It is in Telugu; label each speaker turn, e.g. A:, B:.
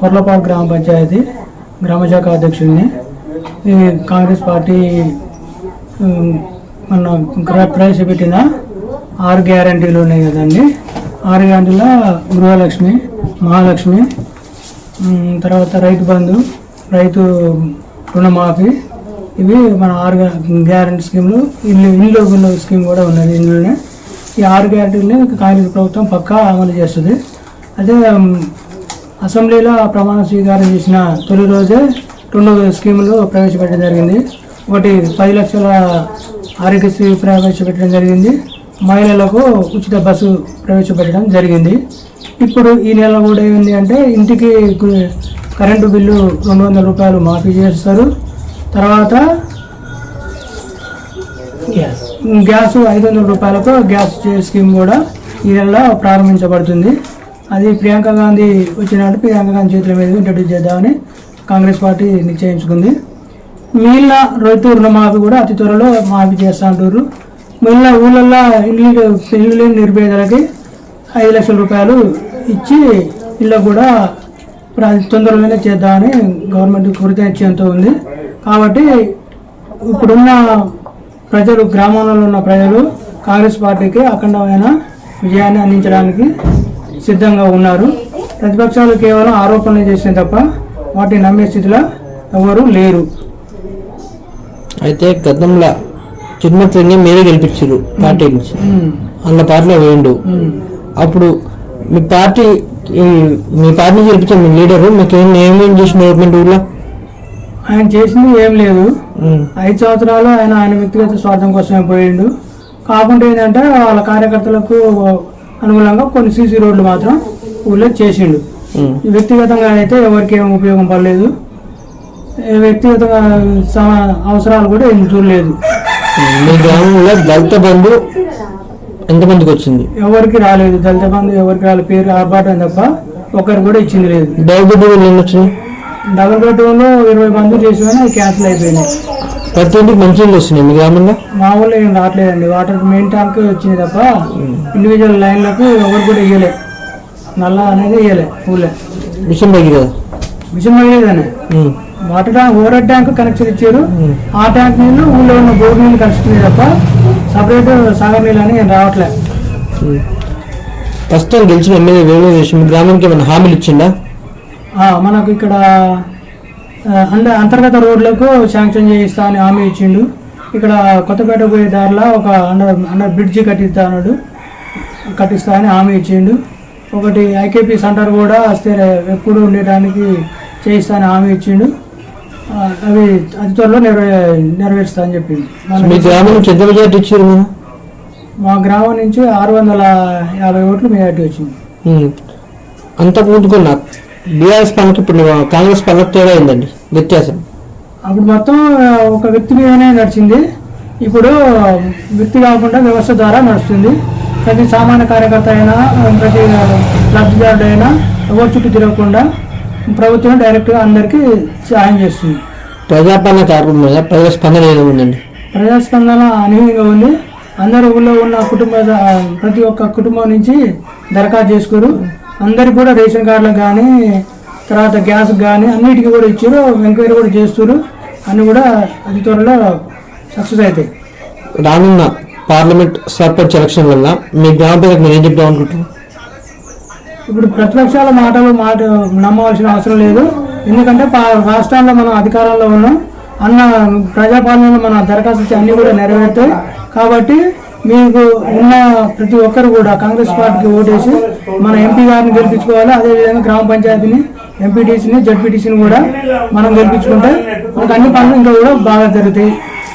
A: కొర్లపాల్ గ్రామ పంచాయతీ గ్రామశాఖ అధ్యక్షుడిని. ఈ కాంగ్రెస్ పార్టీ మన ప్రవేశపెట్టిన ఆరు గ్యారంటీలు ఉన్నాయి కదండి. ఆరు గ్యారంటీల గృహలక్ష్మి మహాలక్ష్మి తర్వాత రైతు బంధు రైతు రుణమాఫీ. ఇవి మన ఆరు గ్యారంటీ స్కీమ్లు ఇల్లు ఇల్లు ఉన్న స్కీమ్ కూడా ఉన్నది ఇందులోనే. ఈ ఆరు గ్యారంటీలని కాంగ్రెస్ ప్రభుత్వం పక్కా అమలు చేస్తుంది. అదే అసెంబ్లీలో ప్రమాణ స్వీకారం చేసిన తొలి రోజే రెండు స్కీములు ప్రవేశపెట్టడం జరిగింది. ఒకటి పది లక్షల ఆరోగ్యశ్రీ ప్రవేశపెట్టడం జరిగింది. మహిళలకు ఉచిత బస్సు ప్రవేశపెట్టడం జరిగింది. ఇప్పుడు ఈ నెల కూడా ఏంటి అంటే ఇంటికి కరెంటు బిల్లు రెండు వందల రూపాయలు మాఫీ చేస్తారు. తర్వాత గ్యాస్. ఐదు వందల రూపాయలతో గ్యాస్ స్కీమ్ కూడా ఈ నెలలో ప్రారంభించబడుతుంది. అది ప్రియాంక గాంధీ వచ్చినట్టు ప్రియాంక గాంధీ చేతుల మీద ఇంట్రడ్యూస్ చేద్దామని కాంగ్రెస్ పార్టీ నిశ్చయించుకుంది. మిగిలిన రైతు రుణమాఫీ కూడా అతి త్వరలో మాఫీ చేస్తా అంటారు మిగిలిన ఊళ్ళల్లో ఇల్లు ఇల్లు లేని నిర్భేదలకి ఐదు లక్షల రూపాయలు ఇచ్చి ఇల్లు కూడా ప్ర- తొందరలోనే చేద్దామని గవర్నమెంట్ కృతనిశ్చయంతో ఉంది. కాబట్టి ఇప్పుడున్న ప్రజలు గ్రామంలో ఉన్న ప్రజలు కాంగ్రెస్ పార్టీకి అఖండమైన విజయాన్ని అందించడానికి సిద్ధంగా ఉన్నారు. ప్రతిపక్షాలు కేవలం ఆరోపణలు చేసిన తప్ప వాటిని నమ్మే స్థితిలో ఎవరు లేరు.
B: అయితే గతంలో చిరుమతిని మీరే గెలిపించారు పార్టీ నుంచి. అందులో పార్టీలో వేయండు. అప్పుడు మీ పార్టీ మీ పార్టీ గెలిపించిన మీ లీడరు మీకు ఏం ఏమేం చేసిన డెవలప్మెంట్ ఊర్లో?
A: ఆయన చేసింది ఏం లేదు. ఐదు సంవత్సరాలు ఆయన ఆయన వ్యక్తిగత స్వార్థం కోసమే పోయిండు. కాకుండా ఏంటంటే వాళ్ళ కార్యకర్తలకు అనుగుణంగా కొన్ని సీసీ రోడ్లు మాత్రం ఊళ్ళో చేసిండు. వ్యక్తిగతంగా అయితే ఎవరికి ఏం ఉపయోగం పడలేదు. వ్యక్తిగతంగా అవసరాలు కూడా ఏం చూడలేదు.
B: మీ గ్రామంలో దళిత బంధు ఎంతమందికి వచ్చింది?
A: ఎవరికి రాలేదు. దళిత బంధు ఎవరికి రాలేదు. పేరు ఆర్భాటం తప్ప ఒకరికి కూడా ఇచ్చింది లేదు.
B: డబ్బు బిల్లులు ఎన్ని వచ్చినాయి?
A: డబుల్ బెడ్రూమ్లో ఇరవై మంది చేసి అది క్యాన్సిల్ అయిపోయినాయి.
B: ప్రతి ఇంటికి మంచి నీళ్ళు వస్తున్నాయి. మీ గ్రామంలో
A: మామూలుగా ఏం రావట్లేదండి. వాటర్ మెయిన్ ట్యాంక్ వచ్చింది తప్ప ఇండివిజువల్ లైన్లకు ఎవరు కూడా ఇయ్యలే. నల్ల అనేది ఇయ్యలే ఊళ్ళో.
B: విషయం తగ్గి కదా
A: mission
B: um.
A: Water tank over tank connection ఇచ్చారు. ఆ ట్యాంక్ నీళ్ళు ఊళ్ళో ఉన్న బోర్ నీళ్ళు కలుస్తున్నాయి తప్ప సపరేట్ సాగర్ నీళ్ళు అని రావట్లే.
B: ప్రస్తుతం గెలిచిన ఎమ్మెల్యే వేణు మీ గ్రామానికి ఏమైనా హామీలు ఇచ్చిందా
A: మనకు ఇక్కడ అంటే అంతర్గత రోడ్లకు శాంక్షన్ చేయిస్తా అని హామీ ఇచ్చిండు. ఇక్కడ కొత్తపేట పోయే దారిలో ఒక అండర్ అండర్ బ్రిడ్జి కట్టిస్తా అన్నాడు. కట్టిస్తా అని హామీ ఇచ్చిండు. ఒకటి ఐకేపీ సెంటర్ కూడా వస్తే ఎప్పుడు ఉండటానికి చేయిస్తా అని హామీ ఇచ్చిండు. అవి అతి త్వరలో నెరవే నెరవేరుస్తా అని చెప్పింది
B: మీ గ్రామం నుంచి ఎంత మెజార్టీ ఇచ్చారు
A: మా గ్రామం నుంచి ఆరు వందల యాభై ఓట్లు మెజార్టీ వచ్చింది.
B: ఉమ్. అంత కూడుకున్న బీఆర్ఎస్ పనులకు ఇప్పుడు కాంగ్రెస్ పనులకు తేడా అయిందండి వ్యత్యాసం.
A: అప్పుడు మొత్తం ఒక వ్యక్తి మీదనే నడిచింది. ఇప్పుడు వ్యక్తి కాకుండా వ్యవస్థ ద్వారా నడుస్తుంది. ప్రతి సామాన్య కార్యకర్త అయినా ప్రతి లబ్ధిదారుడు అయినా ఎవరి చుట్టూ తిరగకుండా ప్రభుత్వం డైరెక్ట్గా అందరికీ సహాయం చేస్తుంది.
B: ప్రజాపాలన కార్యక్రమం మీద ప్రజల స్పందన ఏదో ఉందండి?
A: ప్రజాస్పందన అనూహ్యంగా ఉంది. అందరు ఊళ్ళో ఉన్న కుటుంబ ప్రతి ఒక్క కుటుంబం నుంచి దరఖాస్తు చేసుకోరు. అందరికి కూడా రేషన్ కార్డులకు కానీ తర్వాత గ్యాస్ కానీ అన్నిటికీ కూడా ఇచ్చారు. ఎంక్వైరీ కూడా చేస్తారు అన్ని కూడా అతి త్వరలో సక్సెస్ అవుతాయి.
B: రానున్న పార్లమెంట్ సర్పంచ్ ఎలక్షన్ వల్ల మీ గ్రామ ప్రజలకు మీరు ఏం అనుకుంటున్నారు
A: ఇప్పుడు ప్రతిపక్షాల మాటలు మాట నమ్మవలసిన అవసరం లేదు. ఎందుకంటే రాష్ట్రాల్లో మనం అధికారంలో ఉన్నాం. అన్న ప్రజాపాలనలో మన దరఖాస్తు అన్ని కూడా నెరవేరుతాయి. కాబట్టి మీకు ఉన్న ప్రతి ఒక్కరు కూడా కాంగ్రెస్ పార్టీకి ఓటేసి మన ఎంపీ గారిని గెలిపించుకోవాలి. అదేవిధంగా గ్రామ పంచాయతీని ఎంపీటీసీని జడ్పీటీసీని కూడా మనం గెలిపించుకుంటే మనకు అన్ని పనులు ఇంకా కూడా బాగా జరుగుతాయి.